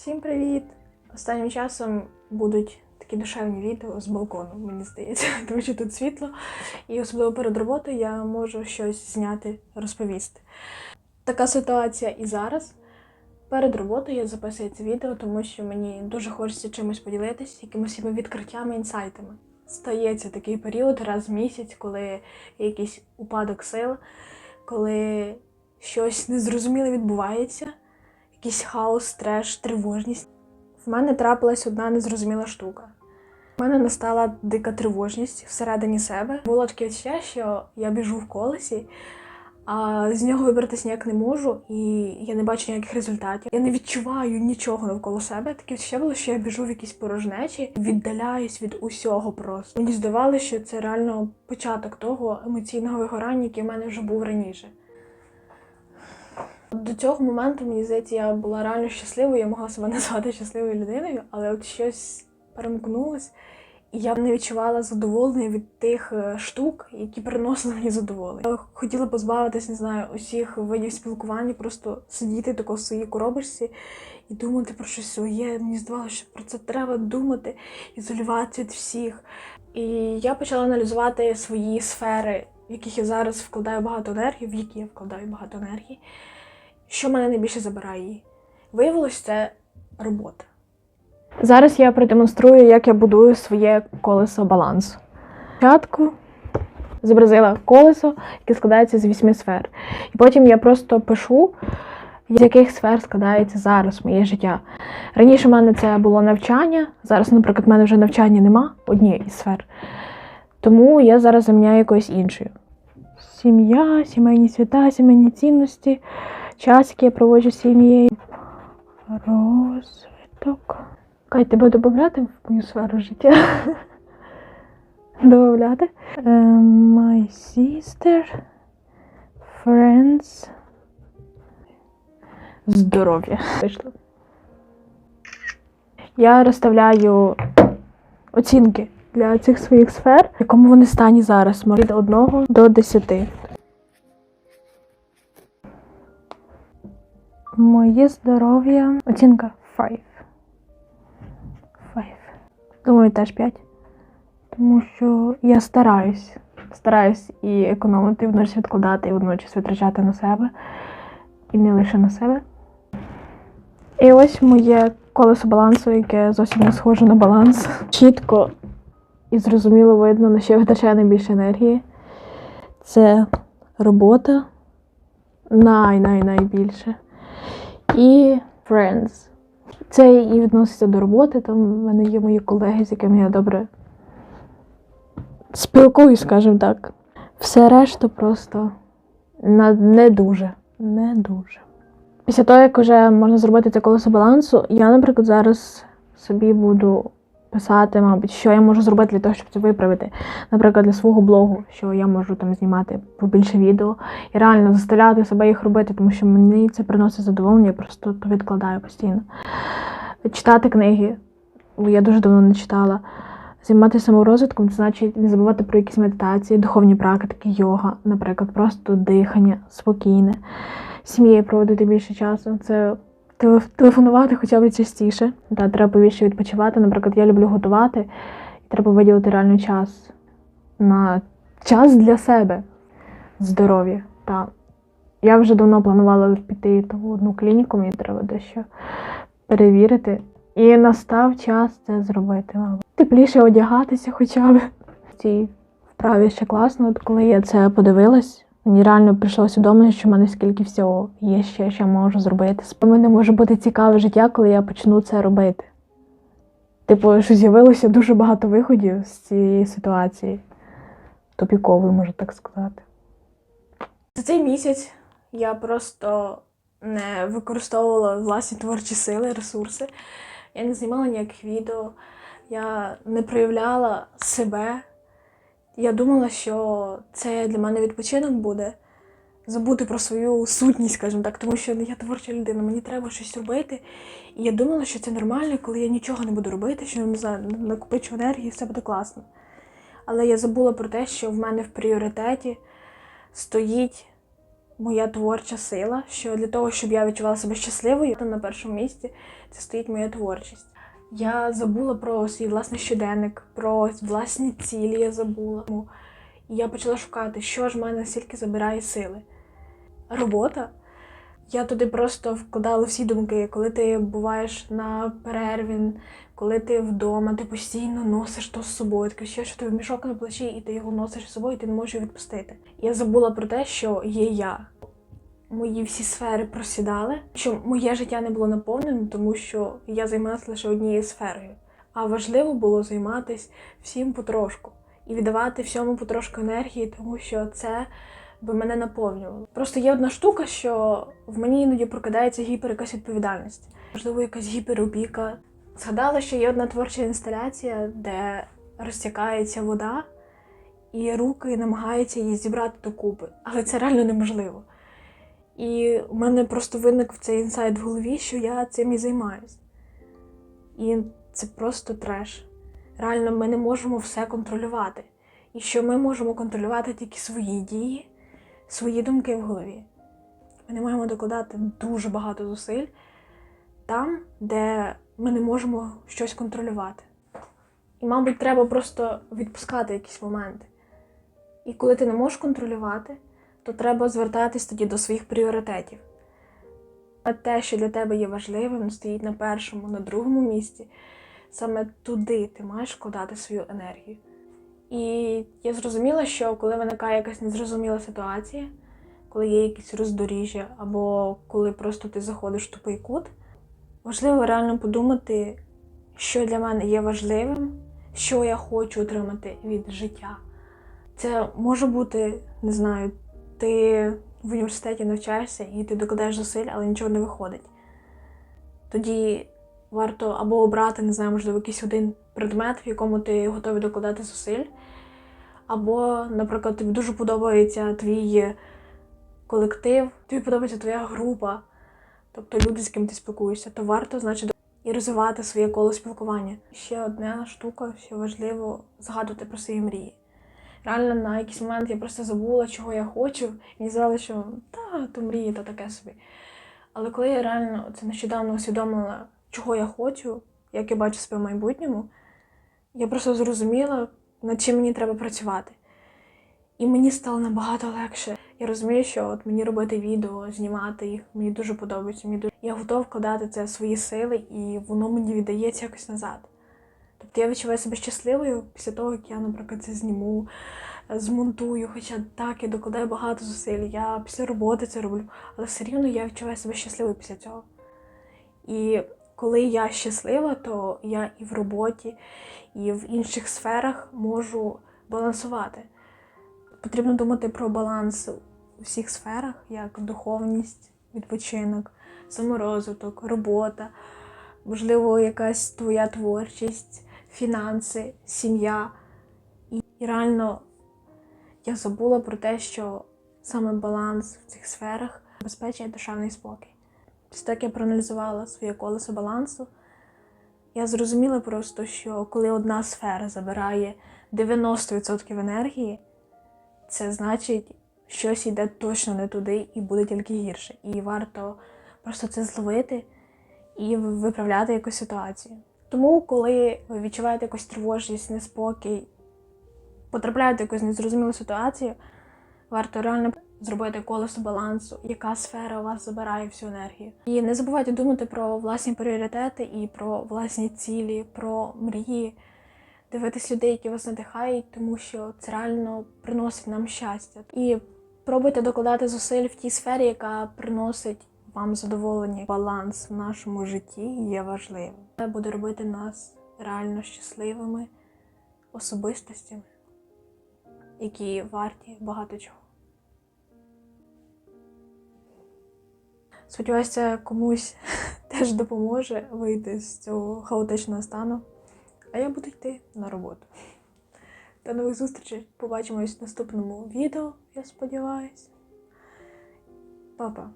Всім привіт! Останнім часом будуть такі душевні відео з балкону, мені здається, тому що тут світло. І особливо перед роботою я можу щось зняти, розповісти. Така ситуація і зараз. Перед роботою я записую це відео, тому що мені дуже хочеться чимось поділитися, якимось відкриттями, інсайтами. Стається такий період раз в місяць, коли якийсь упадок сил, коли щось незрозуміле відбувається, якийсь хаос, треш, тривожність. В мене трапилась одна незрозуміла штука. У мене настала дика тривожність всередині себе. Було таке відчуття, що я біжу в колесі, а з нього вибратися ніяк не можу, і я не бачу ніяких результатів. Я не відчуваю нічого навколо себе. Таке відчуття було, що я біжу в якісь порожнечі, віддаляюсь від усього просто. Мені здавалося, що це реально початок того емоційного вигорання, який в мене вже був раніше. До цього моменту, мені здається, я була реально щасливою, я могла себе назвати щасливою людиною, але от щось перемкнулось, і я не відчувала задоволення від тих е, штук, які приносили мені задоволення. Я хотіла позбавитись, не знаю, усіх видів спілкування, просто сидіти тако в своїй коробочці і думати про щось своє. Мені здавалося, що про це треба думати, ізолюватися від всіх. І я почала аналізувати свої сфери, в яких я зараз вкладаю багато енергії, в які я вкладаю багато енергії що мене найбільше забирає її. Виявилось, це робота. Зараз я продемонструю, як я будую своє колесо балансу. Спочатку зобразила колесо, яке складається з вісьми сфер. І потім я просто пишу, з яких сфер складається зараз моє життя. Раніше в мене це було навчання, зараз, наприклад, в мене вже навчання нема однієї із сфер. Тому я зараз заміняю якоюсь іншою. Сім'я, сімейні свята, сімейні цінності час, який я проводжу з сім'єю. Розвиток. Кай, тебе додати в мою сферу життя? Додати. My sister. Friends. Здоров'я. Вийшло. Я розставляю оцінки для цих своїх сфер, в якому вони стані зараз. Від 1 до 10. Моє здоров'я. Оцінка 5. 5. Думаю, теж 5. Тому що я стараюсь. Стараюсь і економити, і водночас відкладати, і водночас витрачати на себе. І не лише на себе. І ось моє колесо балансу, яке зовсім не схоже на баланс. Чітко і зрозуміло видно, на що я витрачаю найбільше енергії. Це робота най-най-найбільше і friends. Це і відноситься до роботи. Там в мене є мої колеги, з якими я добре спілкуюсь, скажімо так. Все решта просто не дуже. Не дуже. Після того, як вже можна зробити це колесо балансу, я, наприклад, зараз собі буду писати, мабуть, що я можу зробити для того, щоб це виправити. Наприклад, для свого блогу, що я можу там знімати побільше відео і реально заставляти себе їх робити, тому що мені це приносить задоволення, я просто то відкладаю постійно. Читати книги, бо я дуже давно не читала. Займатися саморозвитком, це значить не забувати про якісь медитації, духовні практики, йога, наприклад, просто дихання, спокійне, сім'єю проводити більше часу. Це телефонувати хоча б частіше. Та треба більше відпочивати. Наприклад, я люблю готувати, і треба виділити реально час на час для себе, здоров'я. Та я вже давно планувала піти в одну клініку, мені треба дещо перевірити. І настав час це зробити, мабуть. Тепліше одягатися хоча б. Цій вправі ще класно, от коли я це подивилась. Мені реально прийшло усвідомлення, що в мене скільки всього є ще, що я можу зробити. У мене може бути цікаве життя, коли я почну це робити. Типу, що з'явилося дуже багато виходів з цієї ситуації. Тупікової, можу так сказати. За цей місяць я просто не використовувала власні творчі сили, ресурси. Я не знімала ніяких відео, я не проявляла себе. Я думала, що це для мене відпочинок буде забути про свою сутність, скажімо так, тому що я творча людина, мені треба щось робити. І я думала, що це нормально, коли я нічого не буду робити, що не знаю, накопичу енергії, все буде класно. Але я забула про те, що в мене в пріоритеті стоїть моя творча сила, що для того, щоб я відчувала себе щасливою, то на першому місці це стоїть моя творчість. Я забула про свій власний щоденник, про власні цілі я забула. І я почала шукати, що ж в мене стільки забирає сили. Робота. Я туди просто вкладала всі думки. Коли ти буваєш на перерві, коли ти вдома, ти постійно носиш то з собою. Таке ще, що ти в мішок на плечі, і ти його носиш з собою, і ти не можеш його відпустити. Я забула про те, що є я. Мої всі сфери просідали, що моє життя не було наповненим, тому що я займалася лише однією сферою. А важливо було займатися всім потрошку і віддавати всьому потрошку енергії, тому що це би мене наповнювало. Просто є одна штука, що в мені іноді прокидається гіпер якась відповідальність, можливо, якась гіперопіка. Згадала, що є одна творча інсталяція, де розтякається вода, і руки намагаються її зібрати докупи, але це реально неможливо. І у мене просто виник цей інсайт в голові, що я цим і займаюсь. І це просто треш. Реально, ми не можемо все контролювати. І що ми можемо контролювати тільки свої дії, свої думки в голові. Ми не маємо докладати дуже багато зусиль там, де ми не можемо щось контролювати. І, мабуть, треба просто відпускати якісь моменти. І коли ти не можеш контролювати, то треба звертатись тоді до своїх пріоритетів. А те, що для тебе є важливим, стоїть на першому, на другому місці. Саме туди ти маєш вкладати свою енергію. І я зрозуміла, що коли виникає якась незрозуміла ситуація, коли є якісь роздоріжжя, або коли просто ти заходиш в тупий кут, важливо реально подумати, що для мене є важливим, що я хочу отримати від життя. Це може бути, не знаю, ти в університеті навчаєшся і ти докладаєш зусиль, але нічого не виходить. Тоді варто або обрати, не знаю, можливо, якийсь один предмет, в якому ти готовий докладати зусиль, або, наприклад, тобі дуже подобається твій колектив, тобі подобається твоя група, тобто люди, з ким ти спілкуєшся, то варто, значить, і розвивати своє коло спілкування. Ще одна штука, що важливо згадувати про свої мрії. Реально на якийсь момент я просто забула, чого я хочу, і здавалося, що та, то мрії, то таке собі. Але коли я реально це нещодавно усвідомила, чого я хочу, як я бачу себе в майбутньому, я просто зрозуміла, над чим мені треба працювати. І мені стало набагато легше. Я розумію, що от мені робити відео, знімати їх, мені дуже подобається. Мені дуже... Я готова вкладати це в свої сили, і воно мені віддається якось назад. Тобто я відчуваю себе щасливою після того, як я, наприклад, це зніму, змонтую, хоча так, я докладаю багато зусиль, я після роботи це роблю, але все рівно я відчуваю себе щасливою після цього. І коли я щаслива, то я і в роботі, і в інших сферах можу балансувати. Потрібно думати про баланс у всіх сферах, як духовність, відпочинок, саморозвиток, робота, можливо, якась твоя творчість, фінанси, сім'я. І, реально я забула про те, що саме баланс в цих сферах забезпечує душевний спокій. Після того, як я проаналізувала своє колесо балансу, я зрозуміла просто, що коли одна сфера забирає 90% енергії, це значить, щось йде точно не туди і буде тільки гірше. І варто просто це зловити і виправляти якусь ситуацію. Тому, коли ви відчуваєте якусь тривожність, неспокій, потрапляєте в якусь незрозумілу ситуацію, варто реально зробити колесо балансу, яка сфера у вас забирає всю енергію. І не забувайте думати про власні пріоритети і про власні цілі, про мрії, дивитись людей, які вас надихають, тому що це реально приносить нам щастя. І пробуйте докладати зусиль в тій сфері, яка приносить вам задоволення. Баланс в нашому житті є важливим. Це буде робити нас реально щасливими особистостями, які варті багато чого. Сподіваюся, комусь теж допоможе вийти з цього хаотичного стану. А я буду йти на роботу. До нових зустрічей. Побачимось в наступному відео, я сподіваюся. Па-па.